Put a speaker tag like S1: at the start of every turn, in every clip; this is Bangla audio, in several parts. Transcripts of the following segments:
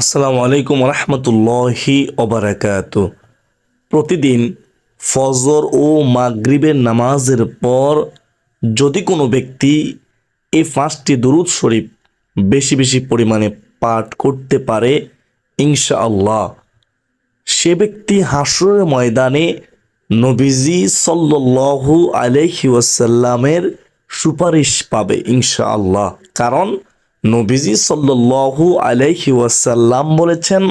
S1: আসসালামু আলাইকুম রহমতুল্লাহি ওবরাকাত প্রতিদিন ফজর ও মাগরিবের নামাজের পর যদি কোনো ব্যক্তি এই পাঁচটি দুরুদ শরীফ বেশি বেশি পরিমাণে পাঠ করতে পারে, ইনশাআল্লাহ, সে ব্যক্তি হাসরের ময়দানে নবীজি সাল্লাল্লাহু আলাইহি ওয়াসাল্লামের সুপারিশ পাবে, ইনশাআল্লাহ। কারণ নবীজি সাল্লাল্লাহু আলাইহি ওয়াসাল্লাম বলেছেন,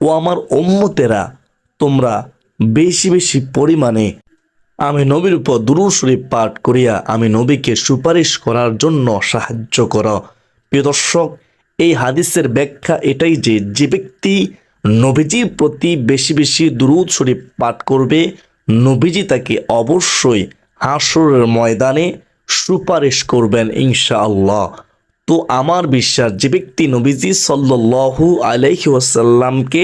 S1: ও আমার উম্মতেরা, তোমরা বেশি বেশি পরিমাণে আমি নবীর উপর দুরূদ শরীফ পাঠ করিয়া আমি নবীকে সুপারিশ করার জন্য সাহায্য কর। প্রিয় দর্শক, এই হাদিসের ব্যাখ্যা এটাই যে যে ব্যক্তি নবীজির প্রতি বেশি বেশি দুরূদ শরীফ পাঠ করবে, নবীজি তাকে অবশ্যই হাসরের ময়দানে সুপারিশ করবেন ইনশাআল্লাহ। তো আমার বিশ্বাস যে ব্যক্তি নবীজি সাল্লু আলাইহি ওয়াসাল্লামকে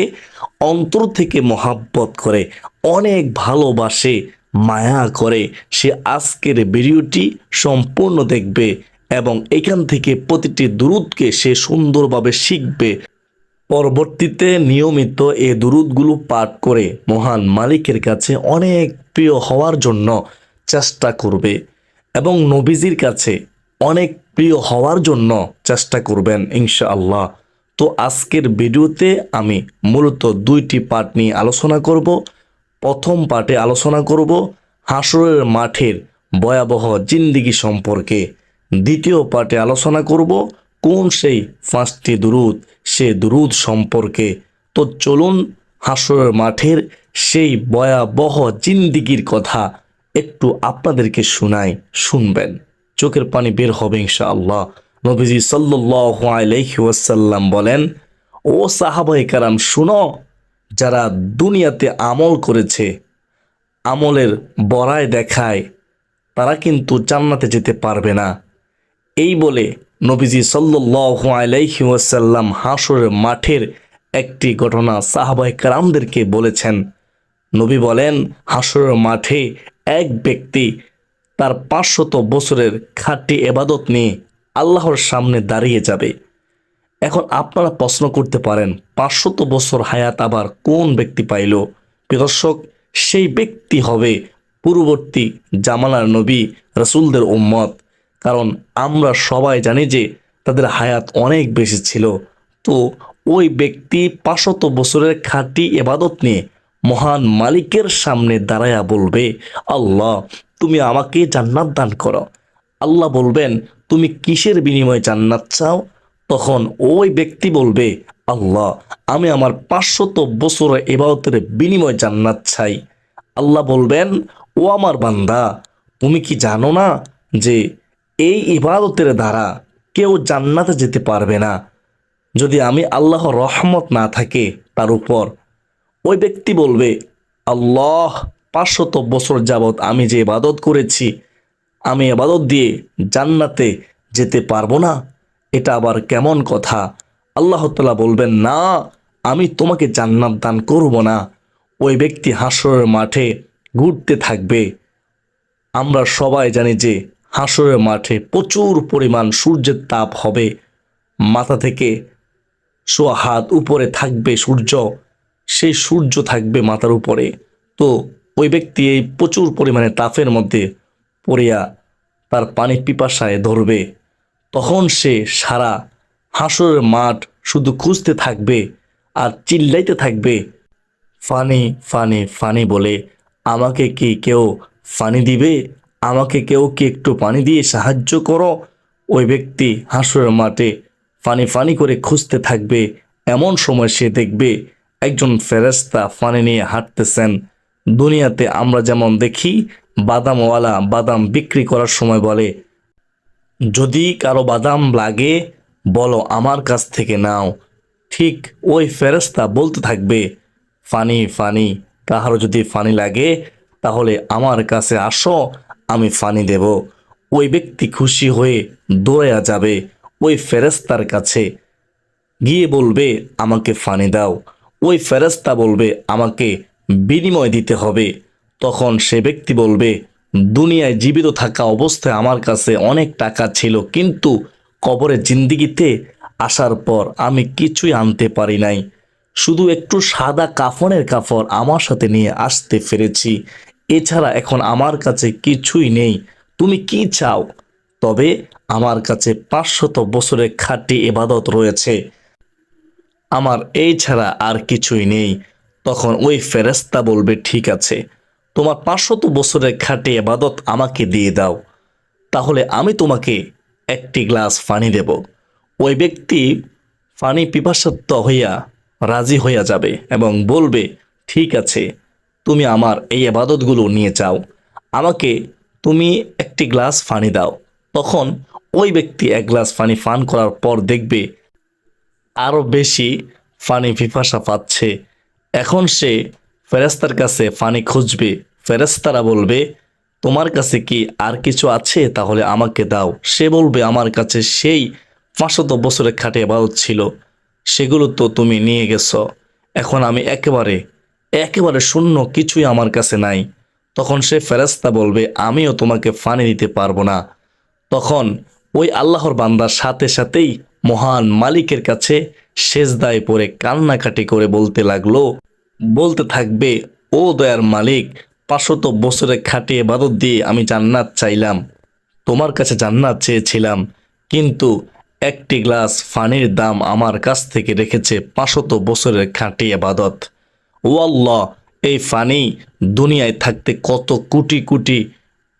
S1: অন্তর থেকে মহাব্বত করে, অনেক ভালোবাসে, মায়া করে, সে আজকের ভিডিওটি সম্পূর্ণ দেখবে এবং এখান থেকে প্রতিটি দুরুদকে সে সুন্দরভাবে শিখবে। পরবর্তীতে নিয়মিত এ দুরুদগুলো পাঠ করে মহান মালিকের কাছে অনেক প্রিয় হওয়ার জন্য চেষ্টা করবে এবং নবীজির কাছে অনেক প্রিয় হওয়ার জন্য চেষ্টা করবেন ইনশাআল্লাহ। তো আজকের ভিডিওতে আমি মূলত দুইটি পার্ট নিয়ে আলোচনা করব। প্রথম পার্টে আলোচনা করব হাসরের মাঠের ভয়াবহ জিন্দিগি সম্পর্কে। দ্বিতীয় পার্টে আলোচনা করব কোন সেই পাঁচটি দুরুদ, সে দুরুদ সম্পর্কে। তো চলুন হাসরের মাঠের সেই ভয়াবহ জিন্দিগির কথা একটু আপনাদেরকে শোনাই, শুনবেন। চোখের পানি বের হবে ইনশাআল্লাহ। নবীজি সাল্লাল্লাহু আলাইহি ওয়াসাল্লাম বলেন, ও সাহাবায়ে কারাম, শুনো, যারা দুনিয়াতে আমল করেছে, আমলের বড়ায় দেখায়, তারা কিন্তু জান্নাতে যেতে পারবে না। এই বলে নবীজি সাল্লাল্লাহু আলাইহি ওয়াসাল্লাম হাসরের মাঠের একটি ঘটনা সাহাবায়ে কারামদেরকে বলেছেন। নবী বলেন, হাসরের মাঠে এক ব্যক্তি তার পাঁচশত বছরের খাঁটি এবাদত নিয়ে আল্লাহর সামনে দাঁড়িয়ে যাবে। এখন আপনারা প্রশ্ন করতে পারেন, পাঁচশত বছর হায়াত আবার কোন ব্যক্তি পাইল? দর্শক, সেই ব্যক্তি হবে পূর্ববর্তী জামানার নবী, রসুলদের উম্মত। কারণ আমরা সবাই জানি যে তাদের হায়াত অনেক বেশি ছিল। তো ওই ব্যক্তি পাঁচশত বছরের খাঁটি এবাদত নিয়ে মহান মালিকের সামনে দাঁড়ায়া বলবে, আল্লাহ তুমি আমাকে জান্নাত দান করো। আল্লাহ বলবেন, তুমি কিসের বিনিময়ে জান্নাত চাও? তখন ওই ব্যক্তি বলবে, আল্লাহ, আমি আমার পাঁচশত বছর এবাদতের বিনিময়ে জান্নাত চাই। আল্লাহ বলবেন, ও আমার বান্দা, তুমি কি জানো না যে এই ইবাদতের দ্বারা কেউ জান্নাতে যেতে পারবে না? যদি আমি আল্লাহ রহমত না থাকে তার উপর? ওই ব্যক্তি বলবে, আল্লাহ পাঁচশত বছর যাবৎ আমি যে ইবাদত করেছি, আমি ইবাদত দিয়ে জান্নাতে যেতে পারব না, এটা আবার কেমন কথা? আল্লাহ তালা বলবেন, না, আমি তোমাকে জান্নাত দান করব না। ওই ব্যক্তি হাসরের মাঠে ঘুরতে থাকবে। আমরা সবাই জানি যে হাসরের মাঠে প্রচুর পরিমাণ সূর্যের তাপ হবে। মাথা থেকে সোয়া হাত উপরে থাকবে সূর্য, সেই সূর্য থাকবে মাথার উপরে। তো ওই ব্যক্তি এই প্রচুর পরিমাণে তাপের মধ্যে পড়িয়া তার পানি পিপাসায় ধরবে। তখন সে সারা হাসরের মাঠ শুধু খুঁজতে থাকবে আর চিল্লাইতে থাকবে। ফানি ফানি ফানি বলে, আমাকে কি কেউ ফানি দিবে? আমাকে কেউ কি একটু পানি দিয়ে সাহায্য করো? ওই ব্যক্তি হাসরের মাঠে ফানি ফানি করে খুঁজতে থাকবে। এমন সময় সে দেখবে একজন ফেরেস্তা ফানি নিয়ে হাঁটতেছেন। দুনিয়াতে আমরা যেমন দেখি, বাদামওয়ালা বাদাম বিক্রি করার সময় বলে, যদি কারও বাদাম লাগে, বলো আমার কাছ থেকে নাও। ঠিক ওই ফেরেস্তা বলতে থাকবে, ফানি ফানি কাহারও যদি ফানি লাগে, তাহলে আমার কাছে আসো, আমি ফানি দেব। ওই ব্যক্তি খুশি হয়ে দৌড়াইয়া যাবে ওই ফেরেস্তার কাছে। গিয়ে বলবে, আমাকে ফানি দাও। ওই ফেরেস্তা বলবে, আমাকে বিনিময় দিতে হবে। তখন সে ব্যক্তি বলবে, দুনিয়ায় জীবিত থাকা অবস্থায় আমার কাছে অনেক টাকা ছিল, কিন্তু কবরের জিন্দিগিতে আসার পর আমি কিছুই আনতে পারি নাই। শুধু একটু সাদা কাফনের কাপড় আমার সাথে নিয়ে আসতে পেরেছি। এছাড়া এখন আমার কাছে কিছুই নেই। তুমি কি চাও? তবে আমার কাছে পাঁচশত বছরের খাঁটি এবাদত রয়েছে। আমার এই ছাড়া আর কিছুই নেই। তখন ওই ফেরেস্তা বলবে, ঠিক আছে, তোমার পাঁচশত বছরের খাঁটি এবাদত আমাকে দিয়ে দাও। তাহলে আমি তোমাকে একটি গ্লাস পানি দেব। ওই ব্যক্তি পানি পিপাসাত্ম হইয়া রাজি হইয়া যাবে এবং বলবে, ঠিক আছে, তুমি আমার এই আবাদতগুলো নিয়ে যাও। আমাকে তুমি একটি গ্লাস পানি দাও। তখন ওই ব্যক্তি এক গ্লাস পানি পান করার পর দেখবে আরও বেশি পানি পিপাসা পাচ্ছে। এখন সে ফেরেস্তার কাছে পানি খুঁজবে ফেরেস্তারা বলবে, তোমার কাছে কি আর কিছু আছে? তাহলে আমাকে দাও। সে বলবে, আমার কাছে সেই পাঁচশত বছরের খাটে এবাদত ছিল, সেগুলো তো তুমি নিয়ে গেছো। এখন আমি একেবারে একেবারে শূন্য কিছুই আমার কাছে নাই। তখন সে ফেরেস্তা বলবে, আমিও তোমাকে ফানি দিতে পারব না। তখন ওই আল্লাহর বান্দার সাথে সাথেই মহান মালিকের কাছে সেজদায় পড়ে কান্নাকাটি করে বলতে লাগল, বলতে থাকবে, ও দয়ার মালিক পাঁচশত বছরের খাটিয়ে বাদত দিয়ে আমি জান্নাত চাইলাম। তোমার কাছে জান্নাত চেয়েছিলাম, কিন্তু একটি গ্লাস ফানির দাম আমার কাছ থেকে রেখেছে পাঁচশত বছরের খাঁটি আবাদত ও আল্লাহ, এই ফানি দুনিয়ায় থাকতে কত কোটি কোটি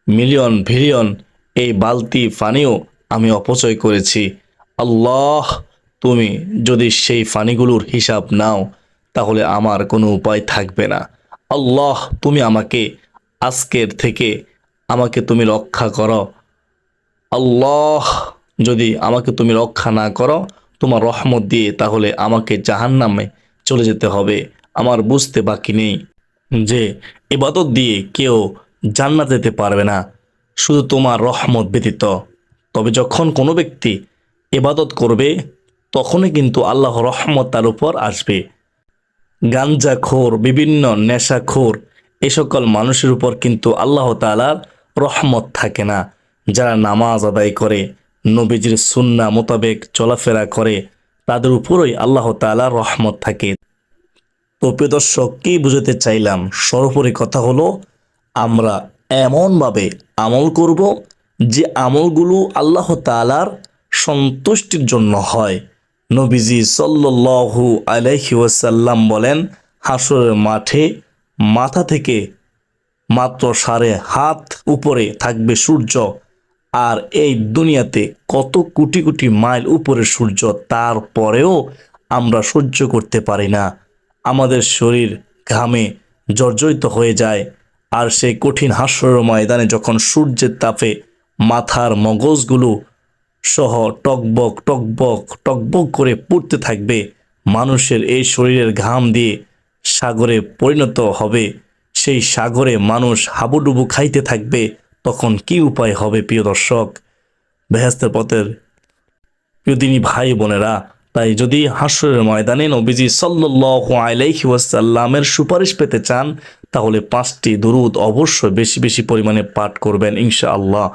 S1: মিলিয়ন ভিলিয়ন এই বালতি ফানিও আমি অপচয় করেছি। আল্লাহ তুমি যদি সেই ফানিগুলোর হিসাব নাও, তাহলে আমার কোনো উপায় থাকবে না। আল্লাহ, তুমি আমাকে আজকের থেকে আমাকে তুমি রক্ষা করো। আল্লাহ, যদি আমাকে তুমি রক্ষা না করো, তোমার রহমত দিয়ে তাহলে আমাকে জাহান্নামে চলে যেতে হবে। আমার বুঝতে বাকি নেই যে এবাদত দিয়ে কেউ জান্নাত যেতে পারবে না, শুধু তোমার রহমত ব্যতীত। তবে যখন কোনো ব্যক্তি এবাদত করবে তখনই কিন্তু আল্লাহ রহমত তার উপর আসবে। গাঞ্জাখোর, বিভিন্ন নেশাখোর, এ সকল মানুষের উপর কিন্তু আল্লাহ তালার রহমত থাকে না। যারা নামাজ আদায় করে, নবীজির সুন্না মোতাবেক চলাফেরা করে, তাদের উপরই আল্লাহ তালার রহমত থাকে। তো প্রিয় দর্শক, কী বুঝতে চাইলাম? সর্বোপরি কথা হলো, আমরা এমনভাবে আমল করব যে আমলগুলো আল্লাহ তালার সন্তুষ্টির জন্য হয়। নবীজি সাল্লু আলহি ওয়াসাল্লাম বলেন হাসরের মাঠে মাথা থেকে মাত্র সাড়ে হাত উপরে থাকবে সূর্য, আর এই দুনিয়াতে কত কোটি কোটি মাইল উপরে সূর্য, তারপরেও আমরা সহ্য করতে পারি না। আমাদের শরীর ঘামে জর্জরিত হয়ে যায়, আর সেই কঠিন হাস্যর ময়দানে যখন সূর্যের তাপে মাথার মগজগুলো সহ টকবক টকবক টকবক করে পড়তে থাকবে। মানুষের এই শরীরের ঘাম দিয়ে সাগরে পরিণত হবে। সেই সাগরে মানুষ হাবুডুবু খাইতে থাকবে। তখন কি উপায় হবে, প্রিয় দর্শক? বেহেস্তের পথের প্রিয়দিনী ভাই বোনেরা, তাই যদি হাসরের ময়দানে নবীজি সাল্লাল্লাহু আলাইহি ওয়াসাল্লামের সুপারিশ পেতে চান, তাহলে পাঁচটি দুরুদ অবশ্যই বেশি বেশি পরিমাণে পাঠ করবেন ইনশাআল্লাহ।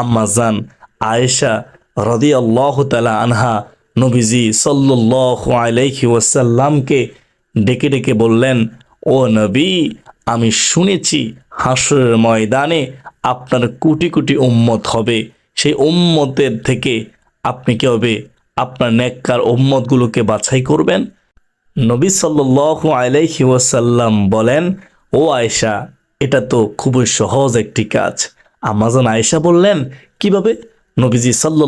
S1: আম্মা জান আয়েশা রদি আল্লাহ তালা আনহা নবীজি সাল্লাল্লাহু আলাইহি ওয়াসাল্লামকে ডেকে ডেকে বললেন, ও নবী, আমি শুনেছি হাসরের ময়দানে আপনার কোটি কোটি উম্মত হবে। সেই উম্মতের থেকে আপনি কি হবে? আপনার নেককার উম্মতগুলোকে বাছাই করবেন? নবী সাল্লু আলাইহি ওয়াসাল্লাম বলেন, ও আয়েশা, এটা তো খুবই সহজ একটি কাজ। আমাজন আয়েশা বললেন, কীভাবে? নবীজি সাল্লু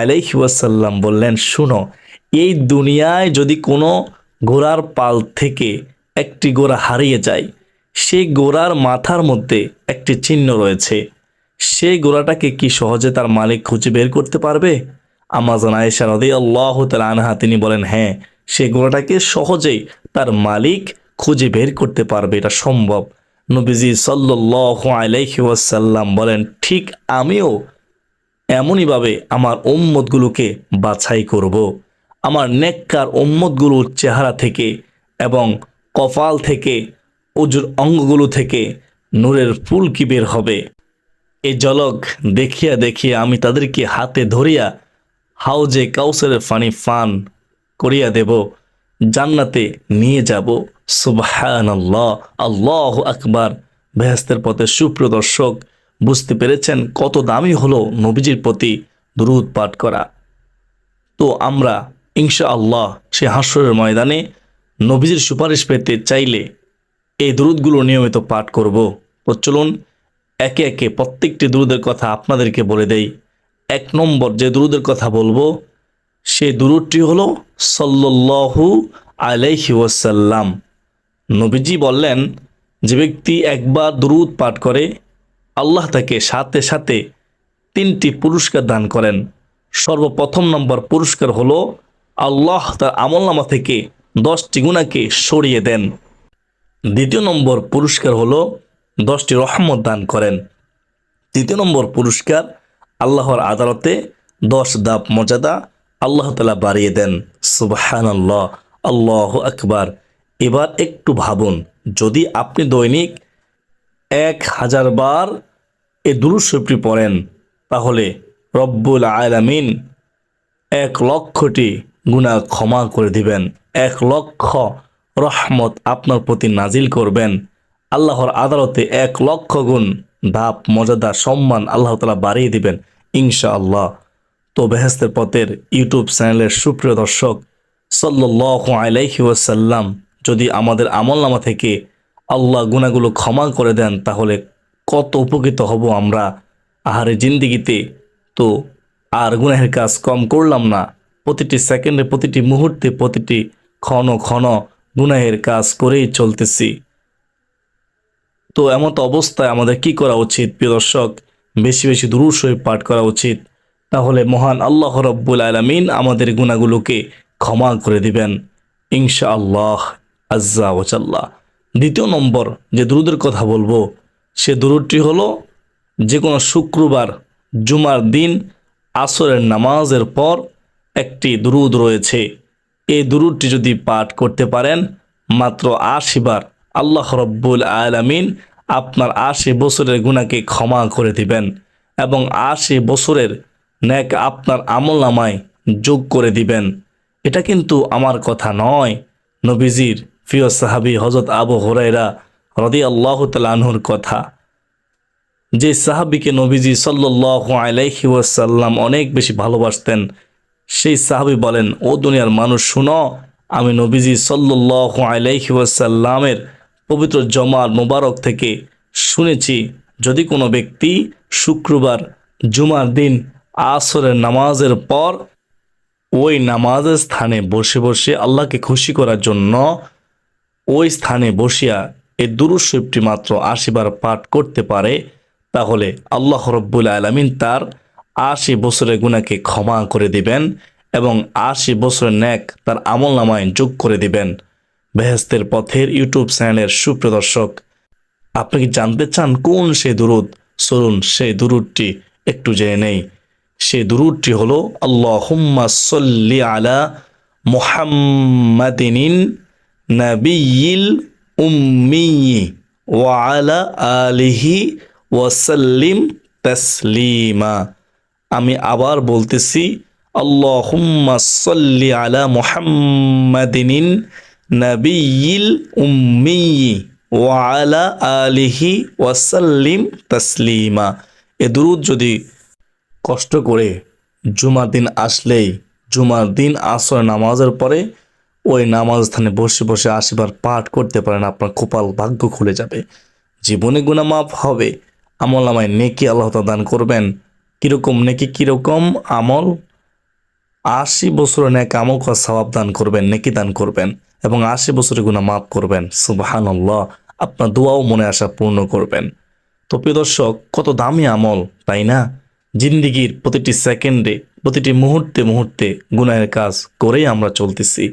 S1: আলাইহি ওয়াসাল্লাম বললেন, শুনো, এই দুনিয়ায় যদি কোনো ঘোড়ার পাল থেকে একটি ঘোড়া হারিয়ে যায় সেই ঘোড়ার মাথার মধ্যে একটি চিহ্ন রয়েছে। সেই ঘোড়াটাকে কি সহজে তার মালিক খুঁজে বের করতে পারবে? আমাজন আয়েশা রদি আল্লাহ আনহা তিনি বলেন হ্যাঁ সেই ঘোড়াটাকে সহজেই তার মালিক খুঁজে বের করতে পারবে, এটা সম্ভব। নবীজি সাল্লাহ আলাইহি ওয়াসাল্লাম বলেন, ঠিক আমিও এমনইভাবে আমার উম্মতগুলোকে বাছাই করব। আমার নেককার উম্মতগুলোর চেহারা থেকে এবং কপাল থেকে, উজুর অঙ্গগুলো থেকে নূরের ফুল কি বের হবে। এই জলক দেখিয়া দেখিয়া আমি তাদেরকে হাতে ধরিয়া হাউজে কাউসারের ফানি ফান করিয়া দেব। জান্নাতে নিয়ে যাব। সুবহান আল্লাহ আল্লাহ আকবার। বেহেস্তের পথে সুপ্রিয় দর্শক বুঝতে পেরেছেন কত দামি হলো নবীজির প্রতি দুরুদ পাঠ করা। তো আমরা ইনশা আল্লাহ সে হাস্যের ময়দানে নবীজির সুপারিশ পেতে চাইলে এই দুরুদগুলো নিয়মিত পাঠ করব। তো চলুন, একে একে প্রত্যেকটি দুরুদের কথা আপনাদেরকে বলে দেই। এক নম্বর যে দুরুদের কথা বলব সেই দুরুদটি হলো সল্লল্লাহু আলাইহি ওয়াসাল্লাম। নবীজি বললেন, যে ব্যক্তি একবার দুরুদ পাঠ করে আল্লাহ তাকে সাথে সাথে তিনটি পুরস্কার দান করেন। সর্বপ্রথম নম্বর পুরস্কার হলো আল্লাহ তার আমলনামা থেকে দশটি গুণাকে সরিয়ে দেন। দ্বিতীয় নম্বর পুরস্কার হলো দশটি রহমত দান করেন। তৃতীয় নম্বর পুরস্কার আল্লাহর আদালতে দশ দাপ মর্যাদা আল্লাহ তালা বাড়িয়ে দেন। সুবাহান আল্লাহ আল্লাহ আকবার। এবার একটু ভাবুন, যদি আপনি দৈনিক এক হাজার বার এ দুরুশরীফটি পড়েন, তাহলে রব্বুল আলামিন এক লক্ষটি গুণা ক্ষমা করে দিবেন, এক লক্ষ রহমত আপনার প্রতি নাজিল করবেন। আল্লাহর আদালতে এক লক্ষ গুণ ধাপ মর্যাদা, সম্মান আল্লাহ তালা বাড়িয়ে দিবেন ইনশা আল্লাহ তো বেহেস্তের পথের ইউটিউব চ্যানেলের সুপ্রিয় দর্শক সাল্লাহ আলাইহি ওয়াসাল্লাম, যদি আমাদের আমলনামা থেকে আল্লাহ গুণাগুলো ক্ষমা করে দেন, তাহলে কত উপকৃত হব আমরা? আহারে জিন্দিগিতে তো আর গুনাহের কাজ কম করলাম না। প্রতিটি সেকেন্ডে, প্রতিটি মুহূর্তে, প্রতিটি ক্ষণ ক্ষণ গুনাহের কাজ করেই চলতেছি। তো এমন তো অবস্থায় আমাদের কি করা উচিত, প্রিয় দর্শক? বেশি বেশি দুরুদ শরীফ পাঠ করা উচিত। তাহলে মহান আল্লাহ রব্বুল আলমিন আমাদের গুণাগুলোকে ক্ষমা করে দিবেন। ইনশা আল্লাহ আজ্জা ওচাল্লাহ দ্বিতীয় নম্বর যে দুরুদের কথা বলব, সে দুরুদটি হলো যে কোনো শুক্রবার জুমার দিন আসরের নামাজের পর একটি দুরুদ রয়েছে। এই দুরুদটি যদি পাঠ করতে পারেন, মাত্র আশি বার আল্লাহ রব্বুল আলামিন আপনার আশি বছরের গুণাকে ক্ষমা করে দিবেন এবং আশি বছরের ন্যাক আপনার আমল নামায় যোগ করে দিবেন। এটা কিন্তু আমার কথা নয়, নবীজির প্রিয় সাহাবি হজরত আবু হরাইরা রদি আল্লাহ তালাহুর কথা, যে সাহাবিকে নবীজি সাল্লাহ আলাইহি ওয়াসাল্লাম অনেক বেশি ভালোবাসতেন, সেই সাহাবি বলেন, ও দুনিয়ার মানুষ, শুনো, আমি নবীজি সাল্লাহ আলাইহি ওয়াসাল্লামের পবিত্র জমার মোবারক থেকে শুনেছি, যদি কোনো ব্যক্তি শুক্রবার, জুমার দিন আসরের নামাজের পর ওই নামাজের স্থানে বসে বসে আল্লাহকে খুশি করার জন্য ওই স্থানে বসিয়া এই দুরুশরীফটি মাত্র আশিবার পাঠ করতে পারে, তাহলে আল্লাহ রব্বুল আলমিন তার আশি বছরের গুণাকে ক্ষমা করে দিবেন এবং আশি বছরের ন্যাক তার আমল নামায় যোগ করে দিবেন। বেহেস্তের পথের ইউটিউব চ্যানেলের সুপ্রদর্শক, আপনি কি জানতে চান কোন সে দুরুদ? চলুন সেই দুরুদটি একটু জেনে নেই। সেই দুরুদটি হলো, আল্লাহুম্মা সল্লি আলা মুহাম্মাদিনিন নাবিয়িল উম্মি ওয়া আলা আলিহি ওয়াসাল্লিম তাসলিমা। আমি আবার বলতেছি, আল্লাহুম্মা সল্লি আলা মুহাম্মাদিনিন নাবিয়িল উম্মি ওয়া আলা আলিহি ওয়াসাল্লিম তাসলিমা। এ দুরুদ যদি কষ্ট করে জুমার দিন আসলেই, জুমার দিন আসর নামাজের পরে ওই নামাজ স্থানে বসে বসে আশিবার পাঠ করতে পারেন, আপনার কপাল ভাগ্য খুলে যাবে। জীবনে গুণা মাফ হবে। আমল আমায় নেকি আল্লাহ দান করবেন। কীরকম নেকি, কীরকম আমল? আশি বছরের ন্যাক আমল করা সওয়াব দান করবেন, নেকি দান করবেন এবং আশি বছরে গুণা মাফ করবেন। সুবাহান আল্লাহ আপনার দোয়াও মনে আসা পূর্ণ করবেন। তো প্রিয় দর্শক, কত দামি আমল, তাই না? জিন্দিগির প্রতিটি সেকেন্ডে, প্রতিটি মুহূর্তে মুহূর্তে গুনাহের কাজ করেই আমরা চলতেছি।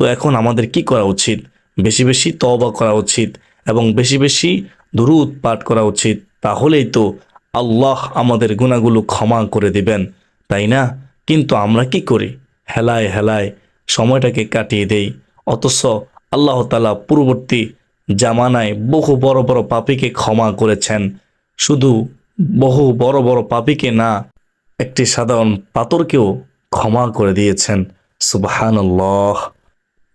S1: তো এখন আমাদের কি করা উচিত? বেশি বেশি তওবা করা উচিত এবং বেশি বেশি দুরুদ পাঠ করা উচিত। তাহলেই তো আল্লাহ আমাদের গুণাগুলো ক্ষমা করে দিবেন, তাই না? কিন্তু আমরা কি করি? হেলায় হেলায় সময়টাকে কাটিয়ে দেই। অথচ আল্লাহ তালা পূর্ববর্তী জামানায় বহু বড় বড় পাপীকে ক্ষমা করেছেন। শুধু বহু বড় বড় পাপীকে না, একটি সাধারণ পাথরকেও ক্ষমা করে দিয়েছেন। সুবহানাল্লাহ।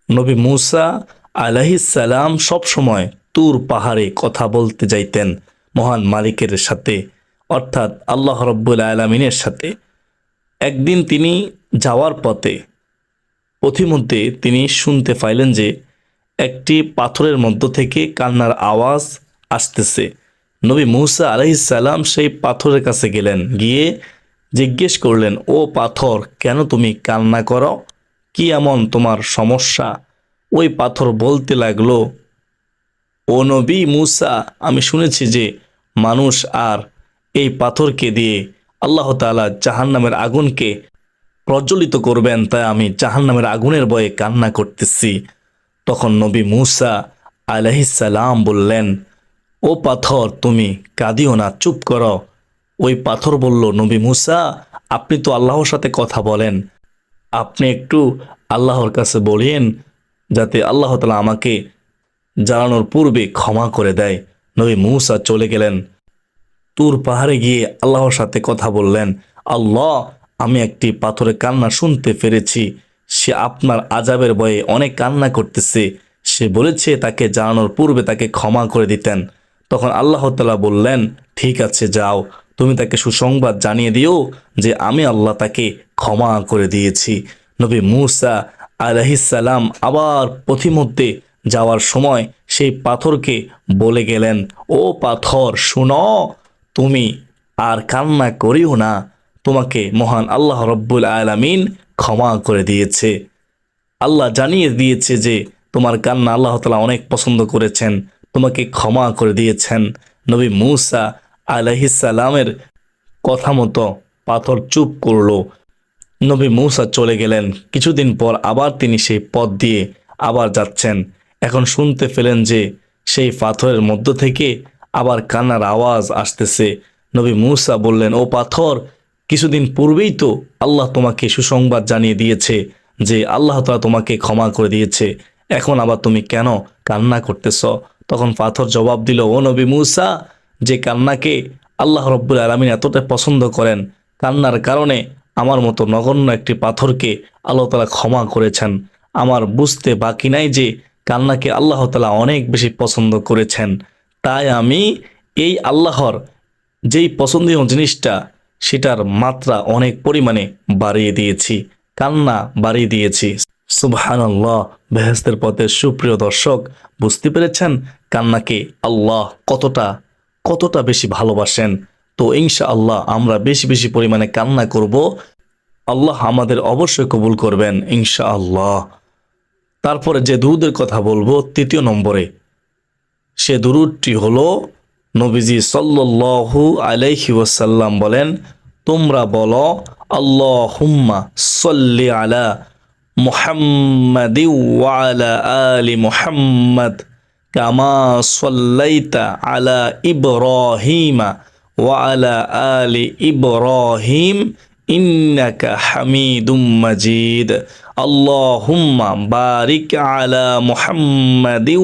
S1: নবী মুসা আলাহিসাল্লাম সবসময় তুর পাহাড়ে কথা বলতে যাইতেন মহান মালিকের সাথে, অর্থাৎ আল্লাহ রব্বুল আলমিনের সাথে। একদিন তিনি যাওয়ার পথে পথিমধ্যে তিনি শুনতে পাইলেন যে একটি পাথরের মধ্য থেকে কান্নার আওয়াজ আসতেছে। নবী মুসা আলাইসাল্লাম সেই পাথরের কাছে গেলেন, গিয়ে জিজ্ঞেস করলেন, ও পাথর, কেন তুমি কান্না করো? কি এমন তোমার সমস্যা? ওই পাথর বলতে লাগল, ও নবী মুসা, আমি শুনেছি যে মানুষ আর এই পাথরকে দিয়ে আল্লাহ তাআলা জাহান্নামের আগুনকে প্রজ্বলিত করবেন, তাই আমি জাহান্নামের আগুনের বয়ে কান্না করতেছি। তখন নবী মুসা আলাইসাল্লাম বললেন, ও পাথর, তুমি কাঁদিও না, চুপ করো। ওই পাথর বলল, নবী মুসা, আপনি তো আল্লাহর সাথে কথা বলেন আপনি একটু আল্লাহর কাছে বলেন যাতে আল্লাহ তালা আমাকে জ্বালানোর পূর্বে ক্ষমা করে দেয়। নবী মুসা চলে গেলেন, তুর পাহাড়ে গিয়ে আল্লাহর সাথে কথা বললেন, আল্লাহ, আমি একটি পাথরে কান্না শুনতে পেরেছি। সে আপনার আজাবের ভয়ে অনেক কান্না করতেছে। সে বলেছে তাকে জানানোর পূর্বে তাকে ক্ষমা করে দিতেন। তখন আল্লাহ তালা বললেন, ঠিক আছে, যাও। তুমি তাকে সুসংবাদ জানিয়ে দিও যে আমি আল্লাহ তাকে ক্ষমা করে দিয়েছি। নবী মুসা আলহিসাল্লাম আবার পথিমধ্যে যাওয়ার সময় সেই পাথরকে বলে গেলেন, ও পাথর, শুনো, তুমি আর কান্না করিও না। তোমাকে মহান আল্লাহ রব্বুল আলামিন ক্ষমা করে দিয়েছে। আল্লাহ জানিয়ে দিয়েছে যে তোমার কান্না আল্লাহ তালা অনেক পছন্দ করেছেন, তোমাকে ক্ষমা করে দিয়েছেন। নবী মুসা আলহিসাল্লামের কথা মতো পাথর চুপ করল। নবী মৌসা চলে গেলেন। কিছুদিন পর আবার তিনি সেই পথ দিয়ে আবার যাচ্ছেন। এখন শুনতে পেলেন যে সেই পাথরের মধ্য থেকে আবার কান্নার আওয়াজ আসতেছে। নবী মূসা বললেন, ও পাথর, কিছুদিন পূর্বেই তো আল্লাহ তোমাকে সুসংবাদ জানিয়ে দিয়েছে যে আল্লাহ তাআলা তোমাকে ক্ষমা করে দিয়েছে। এখন আবার তুমি কেন কান্না করতেছ? তখন পাথর জবাব দিল, ও নবী মূসা যে কান্নাকে আল্লাহ রব্বুল আলমিন এতটা পছন্দ করেন, কান্নার কারণে আমার মতো নগণ্য একটি পাথরকে আল্লাহ তালা ক্ষমা করেছেন। আমার বুঝতে বাকি নাই যে কান্নাকে আল্লাহ তালা অনেক বেশি পছন্দ করেছেন। তাই আমি এই আল্লাহর যেই পছন্দীয় জিনিসটা, সেটার মাত্রা অনেক পরিমাণে বাড়িয়ে দিয়েছি, কান্না বাড়িয়ে দিয়েছি। সুবহানাল্লাহ বেহেস্তের পথে সুপ্রিয় দর্শক, বুঝতে পেরেছেন কান্নাকে আল্লাহ কতটা কতটা বেশি ভালোবাসেন? তো ইনশা আল্লাহ আমরা বেশি বেশি পরিমাণে কান্না করব। আল্লাহ আমাদের অবশ্যই কবুল করবেন ইনশা আল্লাহ তারপরে যে দুরুদের কথা বলব, তৃতীয় নম্বরে। সে দুরুদটি হলো নবীজি সাল্লাল্লাহু আলাইহি ওয়াসাল্লাম বলেন, তোমরা বলো আল্লাহ হুম্মা সল্লি আলা মুহাম্মাদি ওয়ালা আলি মুহাম্মদ। কামা সল্লাইতা আলা ইব্রাহিমা ওয়ালা আলি ইব্রাহিম ইন্নাকা হামিদুম মাজিদ। আল্লাহুম্মা বারিক আলা মুহাম্মাদি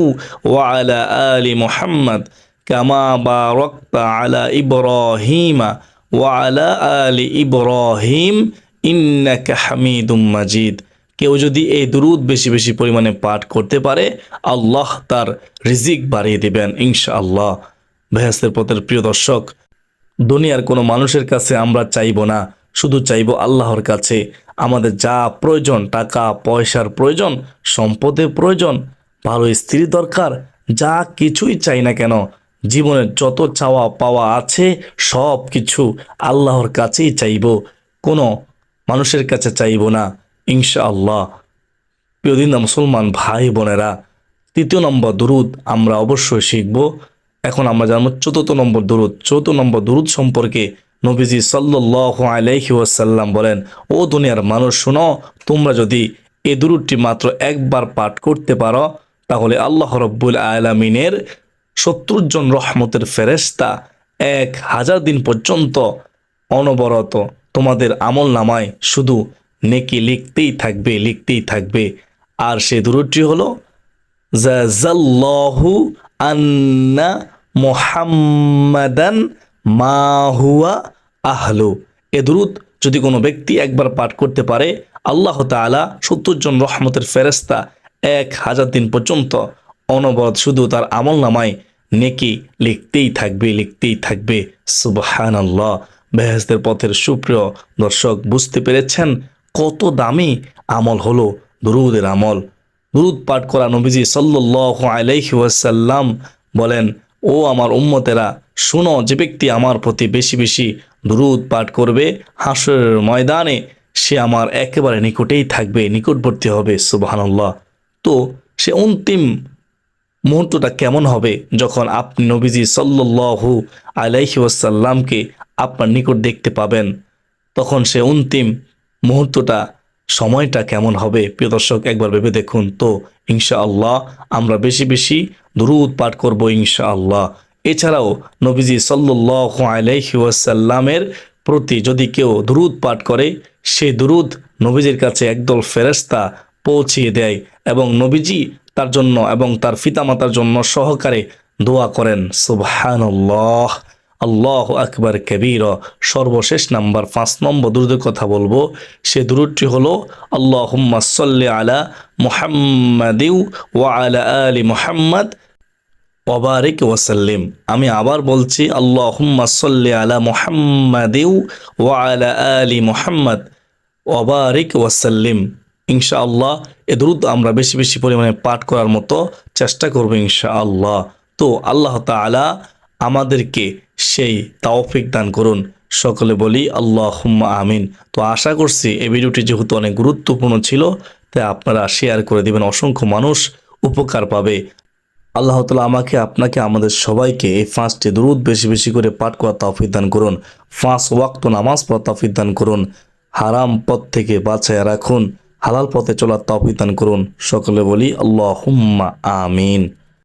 S1: ওয়ালা আলি মুহাম্মদ কামা বারাকতা আলা ইব্রাহিমা ওয়ালা আলি ইব্রাহিম ইন্নাকা হামিদুম মাজিদ। কেউ যদি এই দুরুদ বেশি বেশি পরিমাণে পাঠ করতে পারে, আল্লাহ তার রিজিক বাড়িয়ে দিবেন ইনশা আল্লাহ ভেহাসের পথের প্রিয় দর্শক, দুনিয়ার কোনো মানুষের কাছে আমরা চাইব না, শুধু চাইব আল্লাহর কাছে। আমাদের যা প্রয়োজন, টাকা, পয়সার প্রয়োজন, সম্পদের প্রয়োজন, ভালো স্ত্রী দরকার, যা কিছুই চাই না কেন, জীবনের যত চাওয়া পাওয়া আছে সব কিছু আল্লাহর কাছেই চাইব। কোনো মানুষের কাছে চাইব না। ইনশা আল্লাহ প্রিয়দিন মুসলমান ভাই বোনেরা, তৃতীয় নম্বর দুরুদ আমরা অবশ্যই শিখব। এখন আমরা জানব চতুর্থ নম্বর দুরুদ। চতুর্থ নম্বর দুরুদ সম্পর্কে নবীজি সাল্লাহ আলাইহি ওয়াসাল্লাম বলেন, ও দুনিয়ার মানুষ, শুনো, তোমরা যদি এ দুরুদটি মাত্র একবার পাঠ করতে পারো, তাহলে আল্লাহ রব্বুল আলমিনের সত্তর জন রহমতের ফেরেস্তা এক হাজার দিন পর্যন্ত অনবরত তোমাদের আমল নামায় শুধু নেকি লিখতেই থাকবে লিখতেই থাকবে। আর সে দূরটি হলো জাজাল্লাহু আন্না মোহাম্মাদান মা হুয়া আহলু। এ দুরুদ যদি কোনো ব্যক্তি একবার পাঠ করতে পারে, আল্লাহ তাআলা সত্তর জন রহমতের ফেরেস্তা এক হাজার দিন পর্যন্ত অনবরত শুধু তার আমল নামায় নেকি লিখতেই থাকবে লিখতেই থাকবে। সুবহান আল্লাহ বেহেস্তের পথের সুপ্রিয় দর্শক বুঝতে পেরেছেন কত দামি আমল হলো দুরুদের আমল। দুরুদ পাঠ করা নবীজি সাল্লাহ আলাইহি ওয়াসাল্লাম বলেন, ও আমার উম্মতেরা, শুনো যে ব্যক্তি আমার প্রতি বেশি বেশি দুরুদ পাঠ করবে হাসরের ময়দানে সে আমার একেবারে নিকটেই থাকবে, নিকটবর্তী হবে, সুবহানাল্লাহ। তো সে অন্তিম মুহূর্তটা কেমন হবে যখন আপনি নবীজি সাল্লু আলাইহি ওয়াসাল্লামকে আপনার নিকট দেখতে পাবেন? তখন সে অন্তিম মুহূর্তটা, সময়টা কেমন হবে? প্রিয় দর্শক, একবার ভেবে দেখুন তো, ইনশাআল্লাহ আমরা বেশি বেশি দুরুদ পাঠ করব ইনশাআল্লাহ। এছাড়াও নবীজি সাল্লু আলাইহি ওয়াসাল্লামের প্রতি যদি কেউ দুরুদ পাঠ করে, সে দুরুদ নবীজির কাছে একদল ফেরেস্তা পৌঁছিয়ে দেয় এবং নবীজি তার জন্য এবং তার পিতামাতার জন্য সহকারে দোয়া করেন। সুবহানাল্লাহ। আল্লাহ আকবর কবির, সর্বশেষ নাম্বার পাঁচ নম্বর দুরুদের কথা বলব। সে দুরুদটি হলো আল্লাহ সাল্লি আলা মুহাম্মাদিউ ওয়া আলা আলি মুহাম্মদ, ওবারিক ওয়াসাল্লিম। আমি আবার বলছি, আল্লাহুম্মা সাল্লি আলা মুহাম্মাদিউ ওয়া আলা আলি মুহাম্মদ, ওবারিক ওয়াসাল্লিম। ইনশাআল্লাহ, এ দ্রুত আমরা বেশি বেশি পরিমাণে পাঠ করার মতো চেষ্টা করব ইনশাআল্লাহ। তো আল্লাহ তাআলা আমাদেরকে সেই তাওফিক দান করুন। সকলে বলি আল্লাহ হুম্মা আমিন। তো আশা করছি এই ভিডিওটি যেহেতু অনেক গুরুত্বপূর্ণ ছিল, তাই আপনারা শেয়ার করে দিবেন। অসংখ্য মানুষ উপকার পাবে। আল্লাহ তালা আমাকে, আপনাকে, আমাদের সবাইকে এই ফাঁসটি দুরুদ বেশি বেশি করে পাঠ করা তৌফিক দান করুন। ফাঁস ওয়াক্ত নামাজ পড়া তৌফিক দান করুন। হারাম পথ থেকে বাঁচায় রাখুন। হালাল পথে চলার তৌফিক দান করুন। সকলে বলি আল্লাহ হুম্মা আমিন।